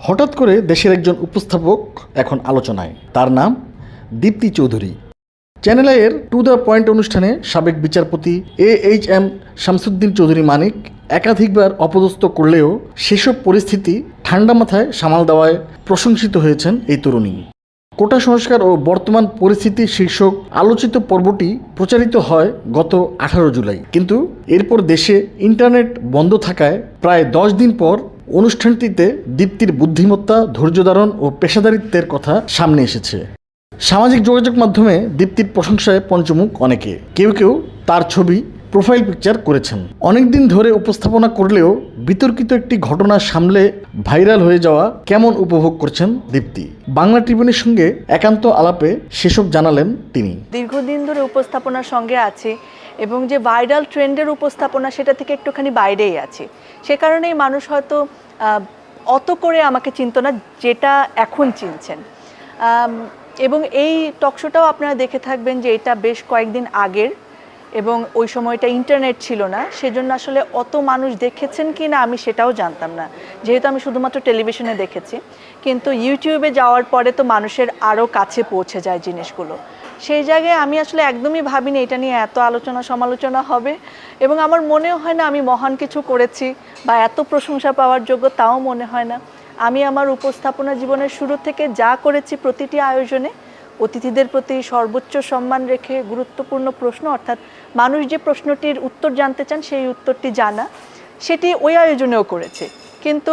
হঠাৎ করে দেশের একজন উপস্থাপক এখন আলোচনায়। তার নাম দীপ্তি চৌধুরী। চ্যানেল আইয়ের টু দ্য পয়েন্ট অনুষ্ঠানে সাবেক বিচারপতি A H M Shamsuddin Chowdhury Manik একাধিকবার অপদস্থ করলেও সেসব পরিস্থিতি ঠান্ডা মাথায় সামাল দেওয়ায় প্রশংসিত হয়েছেন এই তরুণী। কোটা সংস্কার ও বর্তমান পরিস্থিতি শীর্ষক আলোচিত পর্বটি প্রচারিত হয় গত আঠারো জুলাই। কিন্তু এরপর দেশে ইন্টারনেট বন্ধ থাকায় প্রায় দশ দিন পর অনুষ্ঠানটিতে দীপ্তির বুদ্ধিমত্তা, ধৈর্যধারণ ও পেশাদারিত্বের কথা সামনে এসেছে। সামাজিক যোগাযোগ মাধ্যমে দীপ্তির প্রশংসায় পঞ্চমুখ অনেকে। কেউ কেউ তার ছবি, প্রোফাইল পিকচার করেছেন। অনেক দিন ধরে উপস্থাপনা করলেও বিতর্কিত একটি ঘটনা সামলে ভাইরাল হয়ে যাওয়া কেমন উপভোগ করছেন দীপ্তি? বাংলা ট্রিবিউনের সঙ্গে একান্ত আলাপে সেসব জানালেন তিনি। দীর্ঘদিন ধরে উপস্থাপনার সঙ্গে আছি। এবং যে ভাইরাল ট্রেন্ডের উপস্থাপনা সেটা থেকে একটুখানি বাইরেই আছে। সে কারণেই মানুষ হয়তো অত করে আমাকে চিনত না যেটা এখন চিনছেন। এবং এই টকশোটাও আপনারা দেখে থাকবেন যে এটা বেশ কয়েকদিন আগের এবং ওই সময়টা ইন্টারনেট ছিল না, সেজন্য আসলে অত মানুষ দেখেছেন কি না আমি সেটাও জানতাম না। যেহেতু আমি শুধুমাত্র টেলিভিশনে দেখেছি, কিন্তু ইউটিউবে যাওয়ার পরে তো মানুষের আরও কাছে পৌঁছে যায় জিনিসগুলো। সেই জায়গায় আমি আসলে একদমই ভাবিনি এটা নিয়ে এত আলোচনা সমালোচনা হবে এবং আমার মনেও হয় না আমি মহান কিছু করেছি বা এত প্রশংসা পাওয়ার যোগ্য তাও মনে হয় না। আমি আমার উপস্থাপনা জীবনের শুরু থেকে যা করেছি প্রতিটি আয়োজনে অতিথিদের প্রতি সর্বোচ্চ সম্মান রেখে গুরুত্বপূর্ণ প্রশ্ন, অর্থাৎ মানুষ যে প্রশ্নটির উত্তর জানতে চান, সেই উত্তরটি জানা। সেটি ওই আয়োজনেও করেছে। কিন্তু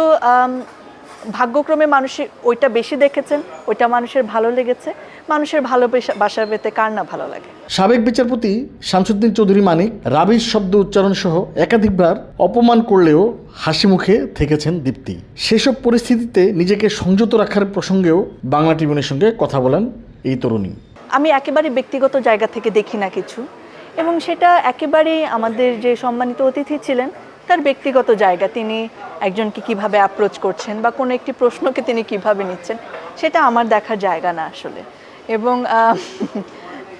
ভাগ্যক্রমে মানুষের ওইটা বেশি দেখেছেন, ওইটা মানুষের ভালো লেগেছে। মানুষের ভালোবাসা বাসা পেতে কার না ভালো লাগে? সাবেক বিচারপতি শামসুদ্দিন চৌধুরী মানিক রাবিশ শব্দ উচ্চারণ সহ একাধিকবার অপমান করলেও হাসি মুখে থেকেছেন দীপ্তি। সেসব পরিস্থিতিতে নিজেকে সংযত রাখার প্রসঙ্গেও বাংলা ট্রিবিউনের সঙ্গে কথা বলেন এই তরুণী। আমি একেবারে ব্যক্তিগত জায়গা থেকে দেখি না কিছু, এবং সেটা একেবারেই আমাদের যে সম্মানিত অতিথি ছিলেন, তার ব্যক্তিগত জায়গা। তিনি একজনকে কীভাবে অ্যাপ্রোচ করছেন বা কোনো একটি প্রশ্নকে তিনি কীভাবে নিচ্ছেন, সেটা আমার দেখার জায়গা না আসলে। এবং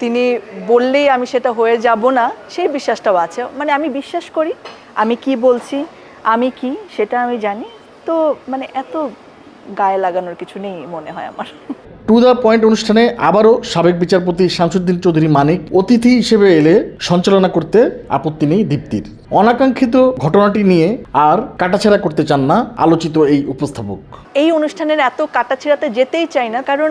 তিনি বললেই আমি সেটা হয়ে যাব না, সেই বিশ্বাসটাও আছে। মানে আমি বিশ্বাস করি, আমি কি বলছি, আমি কি, সেটা আমি জানি। তো মানে এত গায়ে লাগানোর কিছু নেই মনে হয় আমার। টু দ্য পয়েন্ট অনুষ্ঠানে আবারও সাবেক বিচারপতি শামসুদ্দিন চৌধুরী মানিক অতিথি হিসেবে এলে সঞ্চালনা করতে আপত্তি নেই দীপ্তির। অনাকাঙ্ক্ষিত ঘটনাটি নিয়ে আর কাটাছেড়া করতে চান না আলোচিত এই উপস্থাপক। এই অনুষ্ঠানের এত কাটাছিড়াতে যেতেই চাই না, কারণ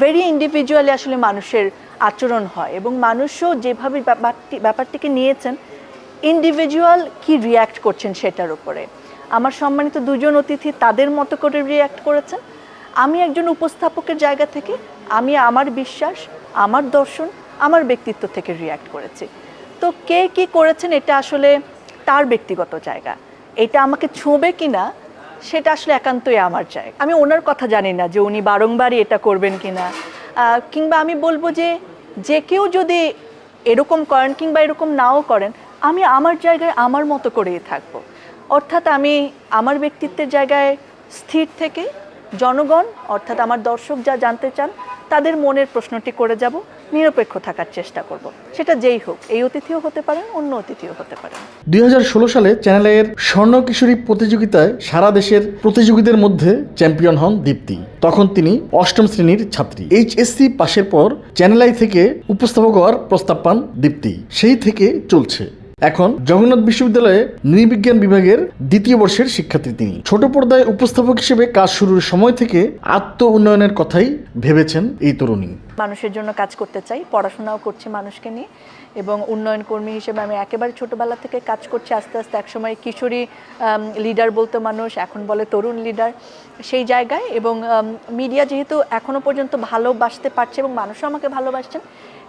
ভেরি ইন্ডিভিজুয়ালি আসলে মানুষের আচরণ হয় এবং মানুষও যেভাবে ব্যাপারটি, ব্যাপারটিকে নিয়েছেন ইন্ডিভিজুয়াল কি রিয়্যাক্ট করছেন সেটার উপরে। আমার সম্মানিত দুজন অতিথি তাদের মতো করে রিয়্যাক্ট করেছেন। আমি একজন উপস্থাপকের জায়গা থেকে, আমি আমার বিশ্বাস, আমার দর্শন, আমার ব্যক্তিত্ব থেকে রিয়্যাক্ট করেছি। তো কে কি করেছেন এটা আসলে তার ব্যক্তিগত জায়গা। এটা আমাকে ছোঁবে কি না সেটা আসলে একান্তই আমার জায়গা। আমি ওনার কথা জানি না যে উনি বারংবারই এটা করবেন কি না কিংবা আমি বলব যে যে কেউ যদি এরকম করেন কিংবা এরকম নাও করেন, আমি আমার জায়গায় আমার মতো করেই থাকব। অর্থাৎ আমি আমার ব্যক্তিত্বের জায়গায় স্থির থেকে জনগণ, অর্থাৎ আমার দর্শক যা জানতে চান, তাদের মনের প্রশ্নটি করে যাব, নিরপেক্ষ থাকার চেষ্টা করব। সেটা যেই হোক, এই অতিথিও হতে পারেন, অন্য অতিথিও হতে পারেন। দুই হাজার ষোলো সালে চ্যানেল এর স্বর্ণ কিশোরী প্রতিযোগিতায় সারা দেশের প্রতিযোগীদের মধ্যে চ্যাম্পিয়ন হন দীপ্তি। তখন তিনি অষ্টম শ্রেণির ছাত্রী। এইচএসসি পাশের পর চ্যানেল আই থেকে উপস্থাপক হওয়ার প্রস্তাব পান দীপ্তি। সেই থেকে চলছে। এখন জগন্নাথ বিশ্ববিদ্যালয়ে নৃবিজ্ঞান বিভাগের দ্বিতীয় বর্ষের শিক্ষার্থী তিনি। ছোট পর্দায় উপস্থাপক হিসেবে কাজ শুরুর সময় থেকে আত্ম উন্নয়নের কথাই ভেবেছেন এই তরুণী। মানুষের জন্য কাজ করতে চাই, পড়াশোনাও করছি মানুষকে নিয়ে। এবং উন্নয়ন কর্মী হিসেবে আমি একেবারে ছোটোবেলা থেকে কাজ করছি আস্তে আস্তে। একসময় কিশোরী লিডার বলতো মানুষ, এখন বলে তরুণ লিডার সেই জায়গায় এবং মিডিয়া যেহেতু এখনও পর্যন্ত ভালোবাসতে পারছে এবং মানুষও আমাকে ভালোবাসছেন,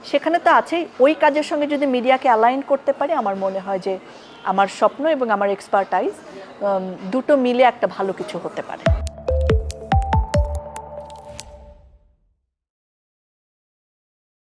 সেখানে তো আছেই। ওই কাজের সঙ্গে যদি মিডিয়াকে অ্যালাইন করতে পারি, আমার মনে হয় যে আমার স্বপ্ন এবং আমার এক্সপার্টাইজ দুটো মিলে একটা ভালো কিছু হতে পারে।